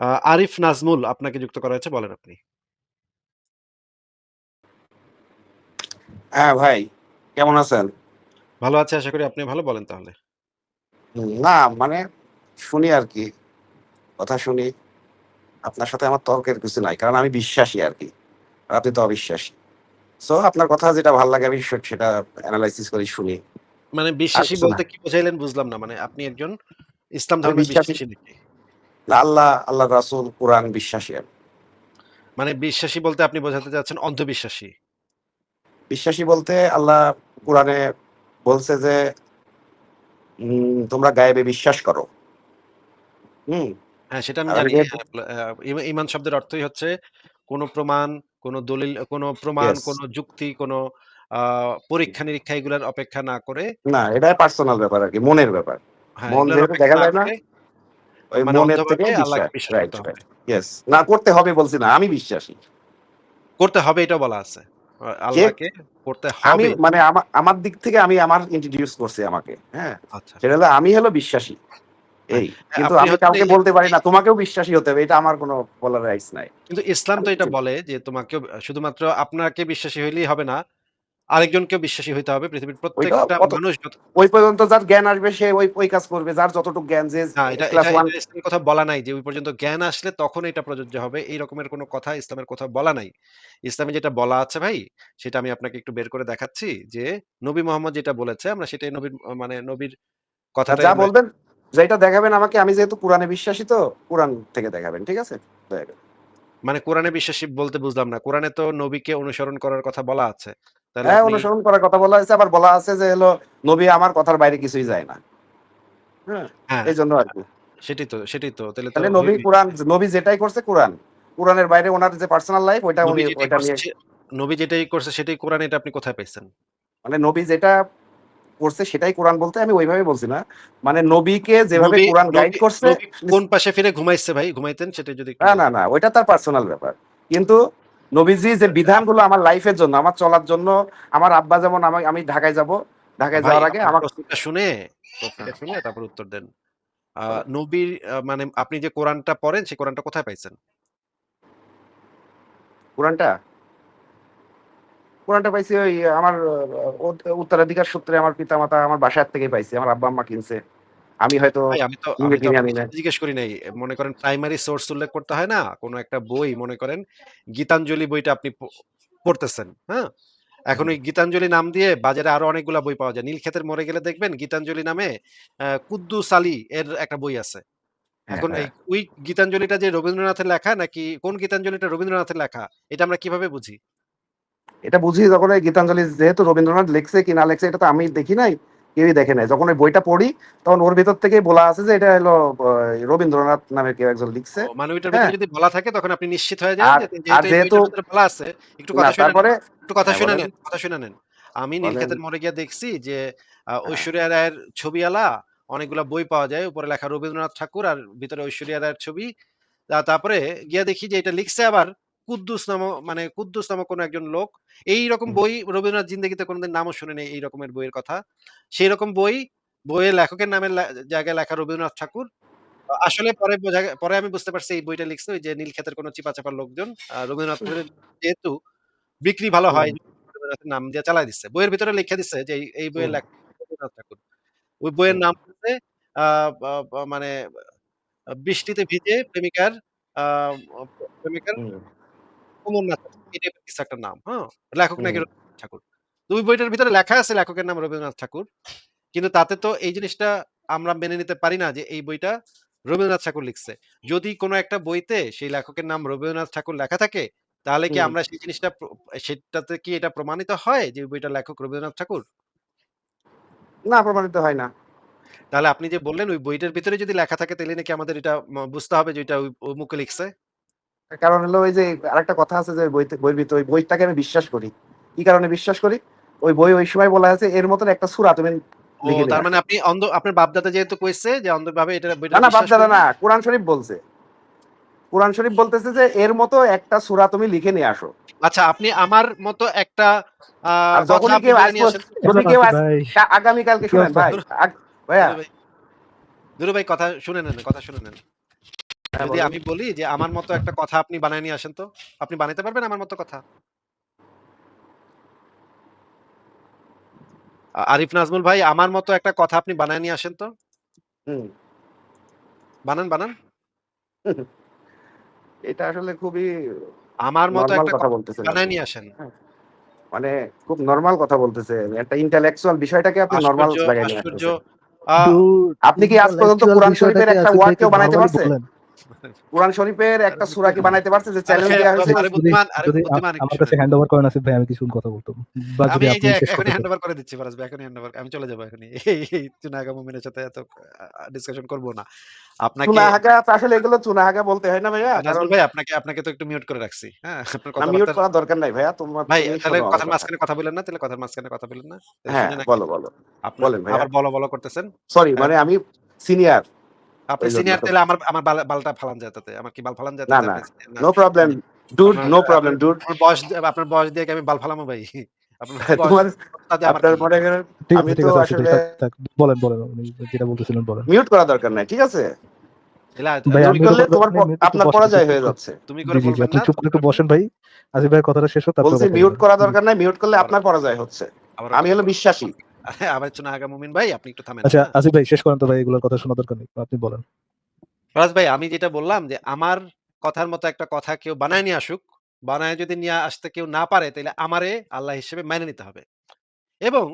আরিফ নাজমুল আপনাকে যুক্ত করা হয়েছে বলেন আপনি। হ্যাঁ ভাই, কেমন আছেন? ভালো আছি আশা করি আপনি ভালো বলেন তাহলে। না মানে শুনি আরকি। কথা শুনি। আপনার সাথে আমার তর্কের কিছু নাই। কারণ আমি বিশ্বাসী আরকি। আর আপনি তো অবিশ্বাসী। সো আপনার কথা যেটা ভালো লাগে আমি সেটা এনালাইসিস করি শুনি। মানে বিশ্বাসী বলতে কি বুঝাইলেন বুঝলাম না। মানে আপনি একজন ইসলাম ধর্মের বিশ্বাসী বিশ্বাসী নাকি? না আল্লাহ, আল্লাহর রাসূল, কোরআন বিশ্বাসী আমি। মানে বিশ্বাসী বলতে আপনি বোঝাতে চাচ্ছেন অন্ধবিশ্বাসী। বিশ্বাসী বলতে আল্লাহ কোরআনে বলছে যে তোমরা গায়েবে বিশ্বাস করো। হুম? হ্যাঁ, সেটা আমি জানি। যেহেতু আ আ ইমা ঈমান শব্দের অর্থই হচ্ছে কোনো প্রমাণ, কোনো দলিল, কোনো প্রমাণ, কোনো যুক্তি, কোনো আ পরীক্ষা-নিরীক্ষা এগুলার অপেক্ষা না করে না, এটা পার্সোনাল ব্যাপার আর কি মনের ব্যাপার। হ্যাঁ, মন দেখা যায় না ওই মানে মনের থেকে বিশ্বাস। হবে। না করতে হবে বলছি না। আমি বিশ্বাসী। করতে হবে এটাও বলা আছে। আল্লাহকে করতে আমি মানে আমার দিক থেকে আমি আমার ইন্ট্রোডিউস করছি আমাকে। হ্যাঁ? আচ্ছা। সেটা হলো আমি হলো বিশ্বাসী। হ্যাঁ, এই। হ্যাঁ, কিন্তু আমি কাউকে বলতে পারি না তোমাকেও বিশ্বাসী হতে হবে। এটা আমার কোন বলার রাইটস নাই। কিন্তু ইসলাম তো এটা বলে যে তোমাকে শুধুমাত্র আপনাকে বিশ্বাসী হইলেই হবে না। আরেকজনকেও বিশ্বাসী হইতে হবে। পৃথিবীর প্রত্যেকটা মানুষ ওই পর্যন্ত যার জ্ঞান আসবে সে ওই ওই কাজ করবে। যার যতটুকু জ্ঞান যে না, এটা ক্লাস 1 এটা ইসলামের বলা নাই যে ওই পর্যন্ত জ্ঞান আসলে তখন এটা প্রযোজ্য হবে। এই রকমের কোন কথা ইসলামের কোথাও বলা নাই। ইসলামে যেটা বলা আছে ভাই, সেটা আমি আপনাকে একটু বের করে দেখাচ্ছি যে নবী মোহাম্মদ যেটা বলেছে আমরা সেটাই নবীর মানে নবীর কথা যা বলবেন যেটা দেখাবেন আমাকে আমি যেহেতু কোরআনে বিশ্বাসী তো কোরআন থেকে দেখাবেন। ঠিক আছে? মানে কোরআনে বিশ্বাসী বলতে বুঝলাম না। কোরআনে তো নবীকে অনুসরণ করার কথা বলা আছে। হ্যাঁ, অনুসরণ করার কথা বলা হয়েছে। আবার বলা আছে যে হলো নবী আমার কথার বাইরে কিছুই যায় না। হ্যাঁ? হ্যাঁ, এইজন্য আরকি। সেটাই তো, সেটাই তো। তাহলে নবী কোরআন নবী যেটাই করছে কোরআন। কোরআনের বাইরে উনার যে পার্সোনাল লাইফ ওইটা উনি ওইটা নিয়ে নবী যেটাই করছে সেটাই কোরআনে এটা আপনি কোথায় পাইছেন? মানে নবী যেটা করছে সেটাই কোরআন বলতে আমি ওইভাবে বলছি না। মানে নবীকে যেভাবে কোরআন গাইড করছে কোন পাশে ফিরে ঘুমাইছে ভাই? ঘুমাইতেন সেটা যদি না, না, না ওইটা তার পার্সোনাল ব্যাপার। কিন্তু নবীজি যে বিধানগুলো আমার লাইফের জন্য, আমার চলার জন্য, আমার আব্বা যেমন আমি ঢাকায় যাব। ঢাকায় যাওয়ার আগে আমাক প্রশ্নটা শুনে, প্রশ্নটা শুনে তারপর উত্তর দেন। নবীর মানে আপনি যে কোরআনটা পড়েন সেই কোরআনটা কোথায় পাইছেন? কোরআনটা? কোরআনটা পাইছি ওই আমার উত্তরাধিকার সূত্রে আমার পিতামাতা আমার বাসার থেকেই পাইছি। আমার আব্বা-আম্মা কিনছে। আমি হয়তো আমি তো জিজ্ঞেস করি নাই। মনে করেন প্রাইমারি সোর্স উল্লেখ করতে হয় না? কোন একটা বই মনে করেন গীতাঞ্জলি বইটা আপনি পড়তেছেন। হ্যাঁ? এখন ওই গীতাঞ্জলি নাম দিয়ে বাজারে আরও অনেকগুলা বই পাওয়া যায়। নীলক্ষেতের মোড়ে গেলে দেখবেন গীতাঞ্জলি নামে আ কুদ্দুস আলী এর একটা বই আছে। হ্যাঁ, এখন এই হ্যাঁ। ওই গীতাঞ্জলিটা যে রবীন্দ্রনাথের লেখা নাকি কোন গীতাঞ্জলিটা রবীন্দ্রনাথের লেখা? এটা আমরা কীভাবে বুঝি? এটা বুঝি যখন ওই গীতাঞ্জলি যেহেতু রবীন্দ্রনাথ লিখছে কি না লিখছে এটা তো আমি দেখি নাই, কেউই দেখে নাই। যখন ওই বইটা পড়ি তখন ওর ভিতর থেকে বলা আছে যে এটা হলো রবীন্দ্রনাথ নামে কেউ একজন লিখছে। মানে ওইটার হ্যাঁ? ভিতরে যদি বলা থাকে তখন আপনি নিশ্চিত হয়ে যান আর যেহেতু বলা আছে একটু কথা শুনে একটু কথা হ্যাঁ, শুনে নেন, কথা শুনে নেন। আমি। নীলক্ষেতের মোড়ে গিয়ে দেখছি যে হ্যাঁ, ঐশ্বরিয়া রায়ের ছবিওয়ালা অনেকগুলা বই পাওয়া যায়। উপরে লেখা রবীন্দ্রনাথ ঠাকুর আর ভিতরে ঐশ্বরিয়া রায়ের ছবি। তারপরে গিয়ে দেখি যে এটা লিখছে আবার কুদ্দুস নামক মানে কুদ্দুস নামক কোন একজন লোক। এইরকম হুম, বই রবীন্দ্রনাথ জিন্দেগিতে কোনদিন নামও শুনি নাই এই রকমের বইয়ের কথা। সেইরকম বই, বইয়ের লেখকের নামের জায়গায় লেখা রবীন্দ্রনাথ ঠাকুর। আসলে পরে বোঝা পরে আমি বুঝতে পারছি এই বইটা লিখছে ওই যে নীলক্ষেতের কোন চিপা-চাপা লোকজন। রবীন্দ্রনাথ যেহেতু বিক্রি ভালো হয় রবীন্দ্রনাথের নাম দিয়ে চালায় দিচ্ছে। বইয়ের ভিতরে লিখে দিছে যে এই, এই বইয়ের লেখক রবীন্দ্রনাথ ঠাকুর। ওই বইয়ের নাম হচ্ছে মানে বৃষ্টিতে ভিজে প্রেমিকার প্রেমিকার এই টাইপের কিছু একটা নাম, হ্যাঁ? লেখক নাকি রবীন্দ্রনাথ ঠাকুর। ওই বইটার ভিতরে লেখা আছে লেখকের নাম রবীন্দ্রনাথ ঠাকুর। কিন্তু তাতে তো এই জিনিসটা আমরা মেনে নিতে পারি না যে এই বইটা রবীন্দ্রনাথ ঠাকুর লিখছে। যদি কোন একটা বইতে সেই লেখকের নাম রবীন্দ্রনাথ ঠাকুর লেখা থাকে, তাহলে কি আমরা সেই জিনিসটা সেটাতে কি এটা প্রমাণিত হয় যে বইটা লেখক রবীন্দ্রনাথ ঠাকুর? না প্রমাণিত হয় না। তাহলে আপনি যে বললেন ওই বইটার ভিতরে যদি লেখা থাকে তাহলে নাকি আমাদের এটা বুঝতে হবে যে এটা ওই অমুকে লিখছে? কারণ হলো ওই যে আরেকটা কথা আছে যে বইতে বইয়ের ভিতরে ওই বইটাকে আমি বিশ্বাস করি। কি কারণে বিশ্বাস করি? ওই বই ওই সময় বলা আছে এর মতন একটা সূরা তুমি তার মানে আপনি অন্ধ আপনার বাপ-দাদা যেহেতু কইছে যে অন্ধভাবে এটা না, বইটা না। কোরআন শরীফ বলছে। কোরআন শরীফ বলতেছে যে এর মতো একটা সূরা তুমি লিখে নিয়ে আসো। আচ্ছা আপনি আমার মতো একটা যখনই কেউ। যদি কেউ আগামী কালকে শুনেন ভাই। ভাইয়া দুরু ভাই কথা শুনে নেন, কথা শুনে নেন। হ্যাঁ, যদি আমি বলি যে আমার মতো একটা কথা আপনি বানায় নিয়ে আসেন তো? আপনি বানাইতে পারবেন আমার মতো কথা? আরিফ নাজমুল ভাই আমার মতো একটা কথা আপনি বানায় নিয়ে আসেন তো? বানান বানান। এটা আসলে খুবই আমার মতো একটা কথা বলতেছেন বানায় নিয়ে আসেন। মানে খুব নরমাল কথা বলতেছে একটা ইন্টেলেকচুয়াল বিষয়টাকে আপনি নরমাল জায়গায় নিয়ে আপনি কি আজ পর্যন্ত কোরআন শরীফের একটা ওয়ার্ড কেউ বানাইতে ভালোভাবে পারছে? বলেন। কোরআন শরীফের একটা সূরা কি বানাইতে পারছে যে চ্যালেঞ্জ হয়েছে। আরে, বুদ্ধিমান, আরে, বুদ্ধিমান আমার কাছে হ্যান্ড ওভার করেন আসিফ ভাই আমি কিছু কথা বলতাম? বা আমি যদি এই আপনি যে শেষ হ্যান্ড ওভার করে দিচ্ছি ফরাজ ভাই এখনই হ্যান্ড ওভার আমি চলে যাব এখনই। এই চুনাগা মুমিনের সাথে এত ডিসকাশন করব না। আপনাকে চুনাহাগা আসলে এগুলো চুনাহাগা বলতে হয় না ভাইয়া নাজমুল ভাই আপনাকে আপনাকে তো একটু মিউট করে রাখছি হ্যাঁ? আপনার না মিউট করার দরকার নাই ভাইয়া তোমার ভাই তাহলে কথার মাঝখানে কথা বলেন না তাহলে কথার মাঝখানে কথা বলেন না। হ্যাঁ বলো বলো। আপনি বলেন ভাইয়া। আবার বলো বলো করতেছেন? সরি হ্যাঁ। মানে আমি সিনিয়র আপনি সিনিয়র তাহলে আমার আমার বালটা ফালান যায় তাতে আমার কি বাল ফালান যায় না, না। না? Problem dude no problem dude বয়স আপনার বয়স দিয়ে কি আমি বাল ফালামো ভাই আপনার? মনে করেন আমি তো আসলে-। বলেন বলেন যেটা বলতেছিলেন বলেন মিউট করা দরকার নাই ঠিক আছে আপনার পরাজয় হয়ে যাচ্ছে তুমি করে জি জি বলবেন আপনি চুপ করে একটু বসেন ভাই ভাই কথাটা শেষ হোক বলছি মিউট করা দরকার নাই মিউট করলে আপনার পরাজয় হচ্ছে আমি হলো বিশ্বাসী আবার চুনাগা মুমিন ভাই আপনি একটু থামেন। আচ্ছা? আসিফ ভাই শেষ করেন তো ভাই এগুলোর কথা শোনা দরকার নেই আপনি বলেন। ফরাজ ভাই আমি যেটা বললাম যে আমার কথার মতো একটা কথা কেউ বানায় নিয়ে আসুক বানায় যদি নিয়ে আসতে কেউ না পারে তাহলে আমারে আল্লাহ হিসেবে মেনে নিতে হবে। এবং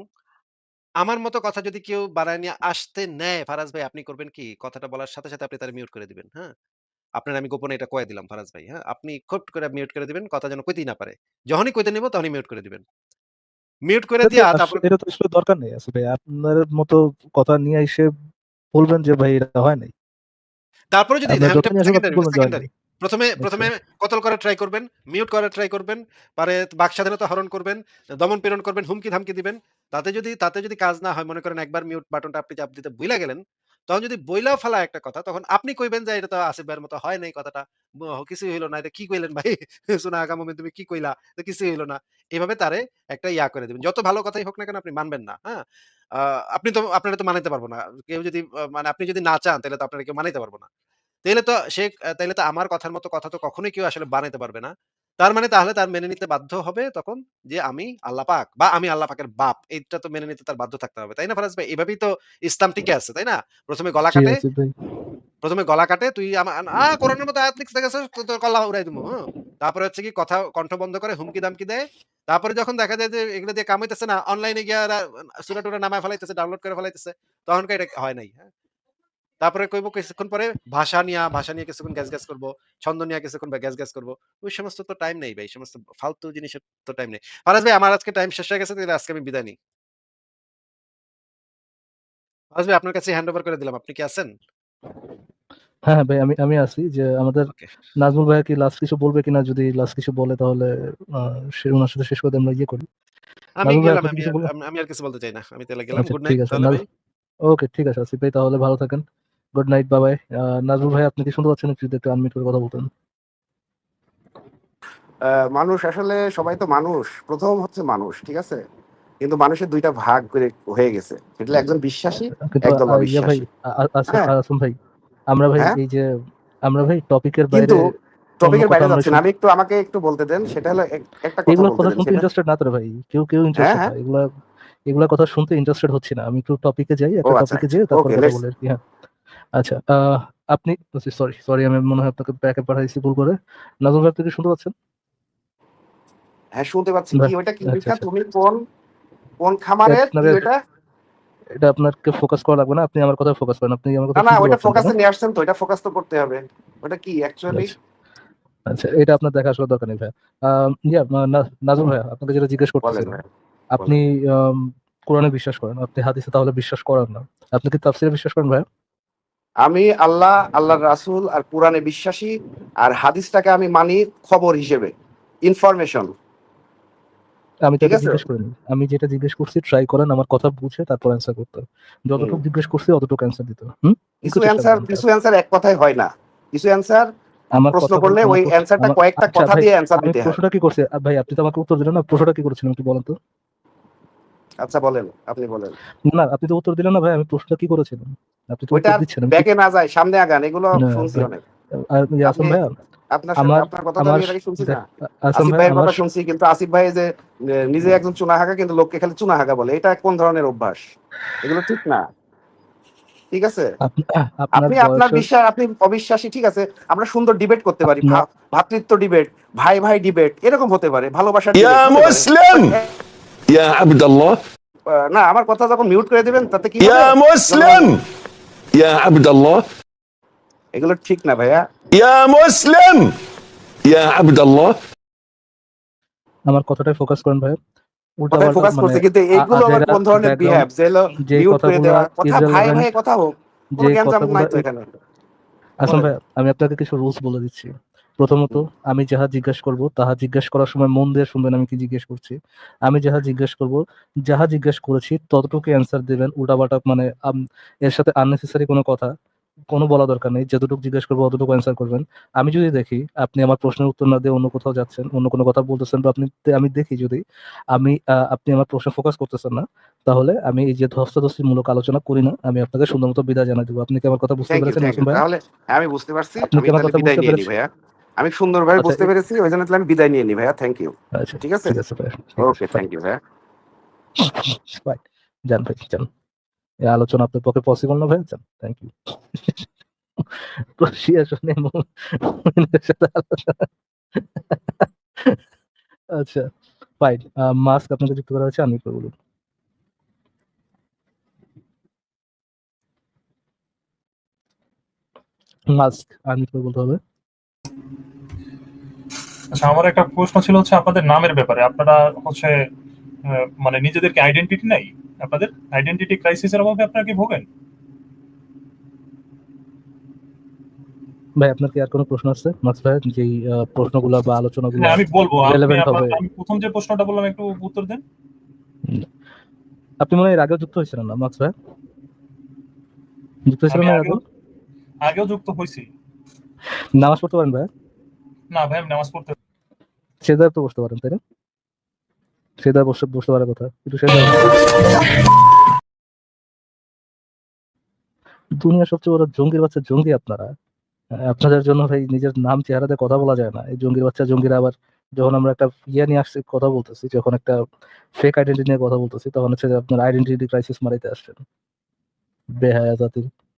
আমার মতো কথা যদি কেউ বানায় নিয়ে আসতে নেয় ফারাজ ভাই আপনি করবেন কি? কথাটা বলার সাথে সাথে আপনি তার মিউট করে দিবেন হ্যাঁ? আপনার আমি গোপনে এটা কয়ে দিলাম ফারাজ ভাই হ্যাঁ? আপনি খুব করে মিউট করে দিবেন কথা যেন কইতেই না পারে। যখনই কইতে নিব তখনই মিউট করে দিবেন। মিউট করে দিয়া তারপর এটা তো আসলে দরকার নেই আসলে আপনার মতো কথা নিয়ে এসে বলবেন যে ভাই এটা হয় নাই তারপরে যদি হ্যাঁ, সেকেন্ডারি। প্রথমে আচ্ছা। প্রথমে কতল করার ট্রাই করবেন মিউট করার ট্রাই করবেন পারে বাক স্বাধীনতা হরণ করবেন দমন প্রেরণ করবেন হুমকি ধামকি দিবেন তাতে যদি তাতে যদি কাজ না হয় মনে করেন একবার মিউট বাটনটা আপনি চাপ দিতে ভুলে গেলেন তখন যদি বইলা ফেলা একটা কথা, তখন আপনি কইবেন যে, এটা তো আসিফ ভাইয়ের মতো হয় নাই কথাটা। কিছুই হইল না। এটা কি কইলেন ভাই? শোনা আগাম তুমি কি কইলা? তো কিছুই হইল না। এভাবে তারে একটা ইয়া করে দিবেন। যত ভালো কথাই হোক না কেন, আপনি মানবেন না হ্যাঁ? আপনি তো, আপনারা তো মানাইতে পারব না। কেউ যদি মানে আপনি যদি না চান, তাহলে তো আপনারা কেউ মানাইতে পারব না। তাইলে তো সে, আ, তাইলে তো আমার কথার মতো কথা তো কখনোই কেউ আসলে বানাইতে পারবে না। তার মানে তাহলে তার মেনে নিতে বাধ্য হবে তখন যে আমি আল্লাহ পাক বা আমি আল্লাহ পাকের বাপ। এইটা তো মেনে নিতে তার বাধ্য থাকতে হবে। তাই না ফারাজ ভাই? এভাবেই তো ইসলাম টিকে আছে, তাই না? ১ম এ গলা কাটে, আসিফ ভাই ১ম এ গলা কাটে তুই আমা আ কোরআনের মতো আয়াত লিখতে গেছস তোর কল্লা উড়াই হুম? তারপরে হচ্ছে কি কথা কণ্ঠ বন্ধ করে হুমকি-দামকি দেয়। তারপরে যখন দেখা যায় যে এগুলো দিয়ে কাম হইতেছে না, অনলাইনে গিয়ে রা সূরা-টুরা নামায় ফেলাইতেছে, ডাউনলোড করে ফেলাইতেছে। তখনকার এটা হয় নাই, হ্যাঁ? তারপরে কইব কিছুক্ষণ পরে ভাষা নিয়া, ভাষা নিয়ে কিছুক্ষণ গ্যাস, গ্যাস করব। ছন্দ নিয়ে কিছুক্ষণ গ্যাস, গ্যাস করব। ওই সমস্ত তো টাইম নেই ভাই। সমস্ত ফালতু জিনিসের তো টাইম নেই। ফারাজ ভাই আমার আজকে টাইম শেষ হয়ে গেছে তাহলে আজকে আমি বিদায় নিই। ফারাজ ভাই আপনার কাছে হ্যান্ড ওভার করে দিলাম। আপনি কি আছেন? হ্যাঁ ভাই আমি আমি আছি যে আমাদের। নাজমুল ভাইয়া কি লাস্ট কিছু বলবে কিনা যদি লাস্ট কিছু বলে তাহলে সে ওনার সাথে শেষ করে আমরা ইয়ে করি আমি ভাই গেলাম। আমি আর কিছু বলতে চাই না। আমি তাহলে গেলাম। আচ্ছা গুড ঠিক নাইট আছে ভাই। ওকে ঠিক আছে আসিফ ভাই তাহলে ভালো থাকেন গুড নাইট বাবাই নাজমুল ভাই আপনি কি শুনতে পাচ্ছেন? একটু একটু আনমিট করে কথা বলতেন। মানুষ আসলে সবাই তো মানুষ। প্রথম হচ্ছে মানুষ ঠিক আছে? কিন্তু মানুষের দুইটা ভাগ করে হয়ে গেছে। সেটা একজন বিশ্বাসী একদম আহ, ইয়ে ভাই অবিশ্বাসী হ্যাঁ। ভাই। আমরা ভাই হ্যাঁ? এই যে আমরা ভাই টপিকের বাইরে কিন্তু টপিকের বাইরে যাচ্ছেন আমি একটু আমাকে একটু বলতে দেন সেটা হলো একটা কথা এগুলো বলতে কথা শুনতে সেটা ইন্টারেস্টেড না তো ভাই। কেউ কেউ ইন্টারেস্টেড হ্যাঁ। না। এগুলা এগুলা কথা শুনতে ইন্টারেস্টেড হচ্ছে না। আমি একটু টপিকে যাই একটা আচ্ছা, টপিকে যাই তারপর কথা বলি হ্যাঁ। আচ্ছা আপনি সরি সরি আমি মনে হয় আপনাকে ব্যাকে পাঠাইছি ভুল করে। নাজমুল ভাই আপনি শুনতে পাচ্ছেন? হ্যাঁ শুনতে পাচ্ছি। কি ওইটা কি আচ্ছা, আচ্ছা। তুমি কোন কোন খামারের? ওইটা? এটা আপনাকে ফোকাস করা লাগবে না আপনি আমার কথা ফোকাস করেন আপনি আমার কথা না ওইটা ফোকাসে নিয়ে আসছেন তো এটা ফোকাস তো করতে হবে। ওটা কি অ্যাকচুয়ালি আচ্ছা। আচ্ছা এটা আপনার দেখা আসলে দরকার নেই ভাই। ইয়া না- নাজমুল ভাই আপনাকে যেটা জিজ্ঞেস করতেছিলাম আপনি কোরআনে বিশ্বাস করেন আপনি হাদিসে তাহলে বিশ্বাস করেন না। আপনি কি তাফসিরে বিশ্বাস করেন ভাই? আমি আল্লাহ আল্লাহর রাসূল আর কোরআনে বিশ্বাসী আর হাদিসটাকে আমি মানি খবর হিসেবে ইনফরমেশন আমি ঠিক জিজ্ঞেস করিনি আমি যেটা জিজ্ঞেস করছি ট্রাই করেন আমার কথা বুঝে তারপর অ্যান্সার করতে। যতটুকু জিজ্ঞেস করছি অতটুকু অ্যান্সার দিতে কিছু অ্যান্সার কিছু অ্যান্সার এক কথায় হয় না। কিছু অ্যান্সার আমার প্রশ্ন করলে ওই অ্যান্সারটা কয়েকটা আচ্ছা কথা দিয়ে অ্যান্সার দিতে হয়। প্রশ্নটা কি করছি? ভাই আপনি তো আমাকে উত্তর দিলেন না প্রশ্নটা কি করেছিলেন একটু বলেন তো। আচ্ছা বলেন আপনি বলেন। না আপনি তো উত্তর দিলেন না ভাই আমি প্রশ্নটা কি করেছিলাম? আপনি তো উত্তর দিচ্ছেন ব্যাকে না যায় সামনে আগান এগুলো শুনছি অনেক। আর ইয়ে আসম আপনি- আপনার আপনার কথা আমি আগে শুনছি না। আসিফ ভাই ভাইয়ের কথা শুনছি কিন্তু আসিফ ভাই যে নিজে একজন চুনা হাগা কিন্তু লোককে খালি চুনা হাগা বলে। এটা কোন ধরনের অভ্যাস? এগুলো ঠিক না। ঠিক আছে? আপনি আপনার বিশ্বাস আপনি অবিশ্বাসী ঠিক আছে? আমরা সুন্দর ডিবেট করতে পারি আপনার- ভা- ভ্রাতৃত্ব ডিবেট ভাই ভাই ডিবেট এরকম হতে পারে ভালোবাসার يا ইয়া না আমার কথা যখন মিউট করে দিবেন তাতে কি ইয়া মুসলিম। ইয়া এগুলো ঠিক না ভাইয়া। ইয়া মুসলিম। ইয়া আমার কথাটাই ফোকাস করেন ভাইয়া। উল্টা ফোকাস মানে কিন্তু এগুলো আবার কোন ধরনের বিহেভ মিউট করে দেওয়া কথা ভাই ভাই কথা হোক যে কথা নাই তো এখানে। আসলে আমি আপনাকে কিছু রুলস বলে দিচ্ছি। প্রথমত আমি যাহা জিজ্ঞেস করব তাহা জিজ্ঞেস করার সময় মন দিয়ে শুনবেন আমি কি জিজ্ঞেস করছি। আমি যাহা জিজ্ঞেস করব যাহা জিজ্ঞেস করেছি ততটুকু অ্যান্সার দেবেন উল্টাপাল্টা মানে এর সাথে আননেসেসারি কোনো কথা কোনো বলা দরকার নেই যতটুকু জিজ্ঞেস করব অতটুকু অ্যান্সার করবেন। আমি যদি দেখি আপনি আমার প্রশ্নের উত্তর না দিয়ে অন্য কোথাও যাচ্ছেন অন্য কোনো কথা বলতেছেন বা আপনি আমি দেখি যদি আমি আপনি আমার প্রশ্নে ফোকাস করতেছেন না তাহলে আমি এই যে ধস্তাধস্তিমূলক আলোচনা করি না আমি আপনাকে সুন্দর মতো বিদায় জানাই দেবো। আপনি কি আমার কথা বুঝতে পেরেছেন আমি বুঝতে পারছি আপনি কি আমার কথা বুঝতে পেরেছেন? আমি সুন্দরভাবে আচ্ছা, বুঝতে পেরেছি ওই জন্য আমি বিদায় নিয়ে নিই ভাইয়া থ্যাংক ইউ আচ্ছা ঠিক আছে? ঠিক আছে ওকে থ্যাংক ইউ ভাইয়া. যান ভাই যান। এই আলোচনা আপনার পক্ষে পসিবল না ভাই যান থ্যাংক ইউ সাথে আচ্ছা ফাইন মাস্ক আপনাকে যুক্ত করা হয়েছে আমি বলুন। মাস্ক আমি বলতে হবে। আচ্ছা আমার একটা প্রশ্ন ছিল হচ্ছে আপনাদের নামের ব্যাপারে। আপনারা হচ্ছে মানে নিজেদেরকে আইডেন্টিটি নাই? আপনাদের আইডেন্টিটি ক্রাইসিসের অভাবে আপনারা কি ভোগেন? ভাই আপনার কি আর কোনো প্রশ্ন আছে? মাস্ক ভাই যেই প্রশ্নগুলো বা আলোচনাগুলো হ্যাঁ আমি বলব। আমি প্রথম যে প্রশ্নটা বললাম একটু উত্তর দেন। আপনি মনে হয় এর আগেও যুক্ত হয়েছিলেন না মাস্ক ভাই? যুক্ত হয়েছিলেন আমি না এর আগেও? আগেও? আগেও যুক্ত হয়েছি। নামাজ পড়তে পারেন ভাই না ভাই আমি নামাজ পড়তে সেদার তো বসতে পারেন তাই না? সেদার বসতে বসতে পারার কথা একটু সেদার দুনিয়ার সবচেয়ে বড় জঙ্গির বাচ্চা জঙ্গি আপনারা। আপনাদের জন্য ভাই নিজের নাম চেহারাতে কথা বলা যায় না। এই জঙ্গির বাচ্চা জঙ্গিরা আবার যখন আমরা একটা ইয়ে নিয়ে আসছি কথা বলতেছি যখন একটা ফেক আইডেন্টি নিয়ে কথা বলতেছি তখন হচ্ছে আপনার আইডেন্টিটি ক্রাইসিস মারাইতে আসছেন। বেহায়া জাতির।